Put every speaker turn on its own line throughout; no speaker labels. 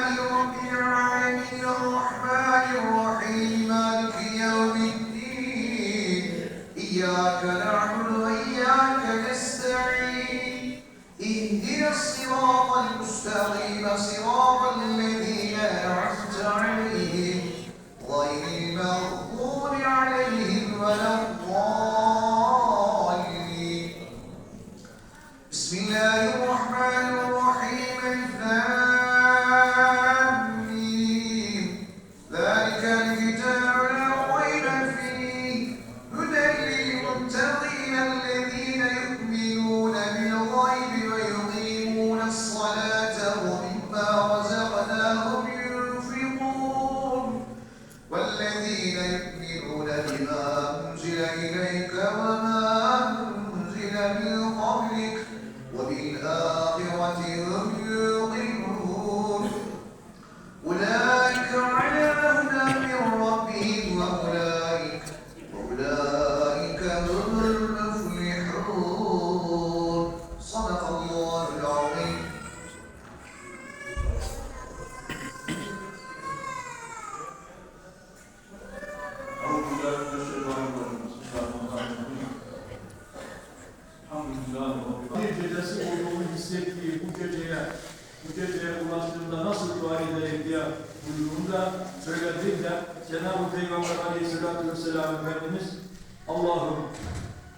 out of. müddetçeye ulaştığında nasıl dua edilir diye buyruğunda söylediğinde Cenab-ı Peygamber Aleyhisselatü Vesselam Efendimiz Allah'ım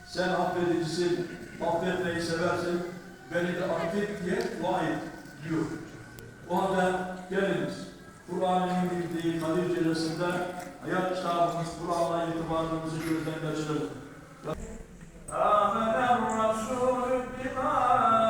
sen affedicisin, affetmeyi seversin, beni de affet diye dua et diyor. O halde geliniz. Kur'an'ın bildiği Kadir Celesi'nde hayat kitabımız Kur'an'la itibarımızı gözden kaçırır. آمن الرسول
بما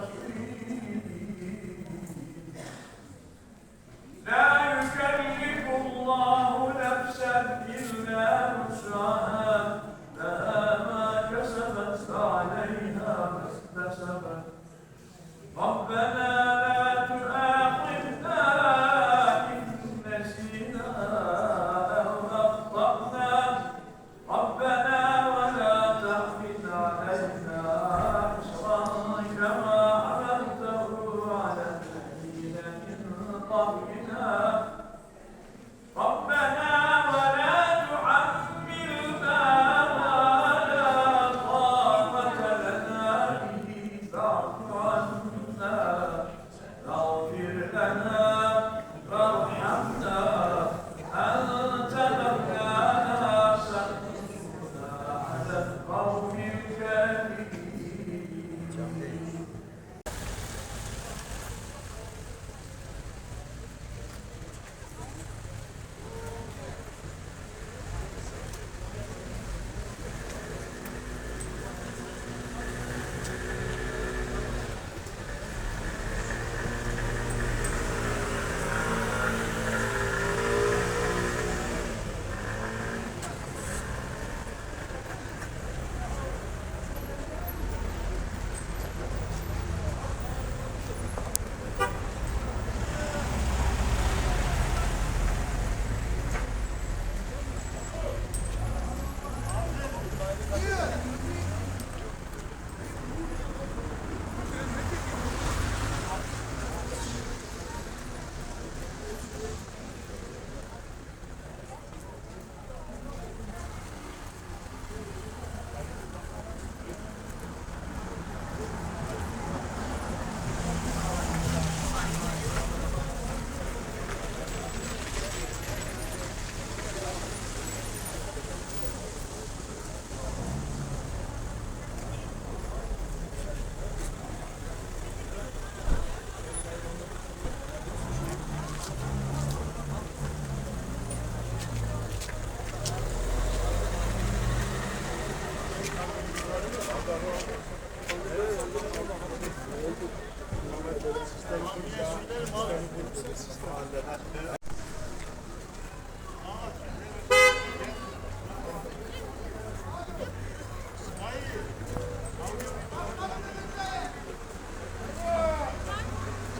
Thank you.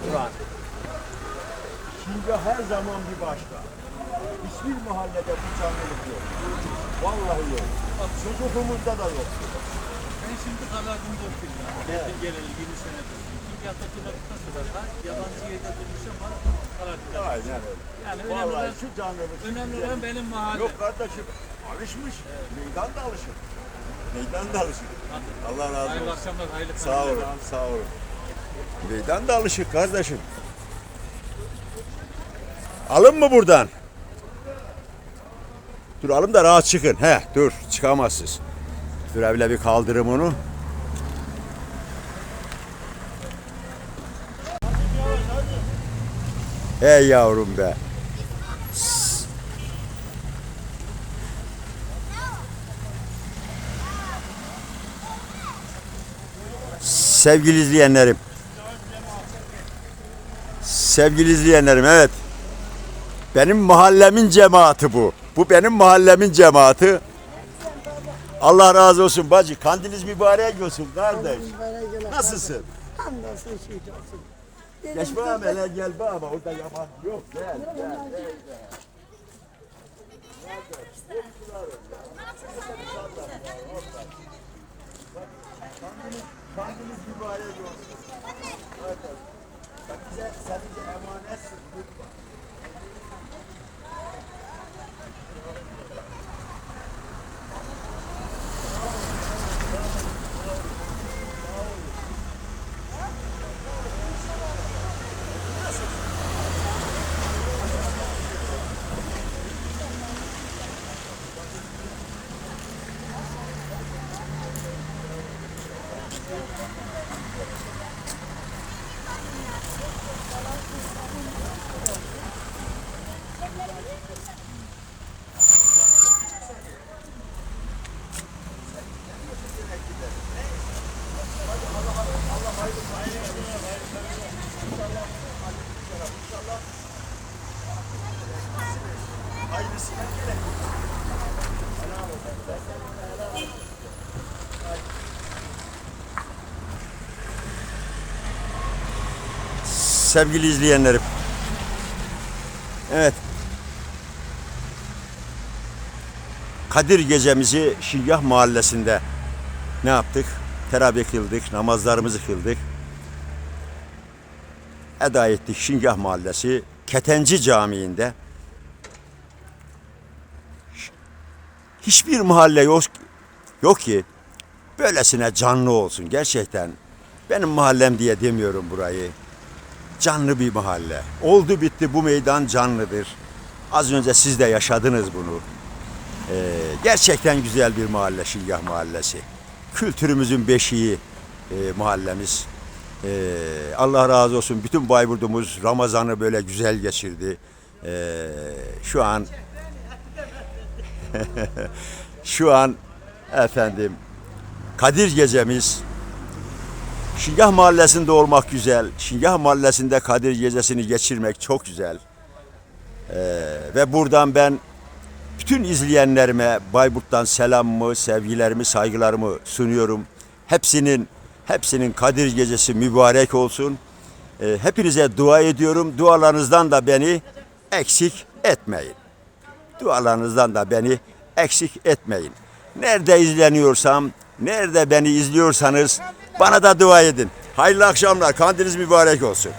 Kur'an. Şimdi her zaman bir başka. Hiçbir mahallede bu canlılık yok. Vallahi yok. Çocukluğumuzda da yok.
Ben şimdi kalardım dokuz ya. Geldim geleli 20 senedir. İkinci hafta kiralıkta sırada yabancı yerde durmuşum var. Kalardım.
Aynen öyle.
Yani önemli
Vallahi
olan,
şu canlılık.
önemli olan benim mahalle.
Yok kardeşim. Alışmış. Meydan da alışır. Meydan da alışır. Allah razı
Hayırlı
olsun.
akşamlar, hayırlı
Sağ olun, sağ olun. Meydan da alışık kardeşim. Alın mı buradan? Dur alın da rahat çıkın. He dur çıkamazsınız. Evle bir kaldırım onu. Ey yavrum be. Sevgili izleyenlerim. Sevgili izleyenlerim evet. Benim mahallemin cemaati bu. Bu benim mahallemin cemaati. Allah razı olsun bacı. Kandiniz mübarek olsun kardeş. Nasılsın?
Hamdolsun şükür olsun.
Geç bakalım hele gel baba orada yabancı yok gel. gel. Kandiniz mübarek olsun. Bize sen bize emanetsin. Sevgili izleyenlerim. Evet. Kadir gecemizi Şingah Mahallesi'nde ne yaptık? Teravih kıldık, namazlarımızı kıldık. Eda ettik Şingah Mahallesi Ketenci Camii'nde. Hiçbir mahalle yok, yok ki böylesine canlı olsun gerçekten. Benim mahallem diye demiyorum burayı. Canlı bir mahalle. Oldu bitti bu meydan canlıdır. Az önce siz de yaşadınız bunu. Ee, gerçekten güzel bir mahalle Şingah Mahallesi. Kültürümüzün beşiği e, mahallemiz. Ee, Allah razı olsun bütün Bayburt'umuz Ramazan'ı böyle güzel geçirdi. Ee, şu an şu an efendim Kadir gecemiz Şingah Mahallesi'nde olmak güzel. Şingah Mahallesi'nde Kadir gecesini geçirmek çok güzel. Ee, ve buradan ben bütün izleyenlerime Bayburt'tan selamımı, sevgilerimi, saygılarımı sunuyorum. Hepsinin hepsinin Kadir gecesi mübarek olsun. Ee, hepinize dua ediyorum. Dualarınızdan da beni eksik etmeyin. Dualarınızdan da beni eksik etmeyin. Nerede izleniyorsam, nerede beni izliyorsanız bana da dua edin. Hayırlı akşamlar. Kandiliniz mübarek olsun.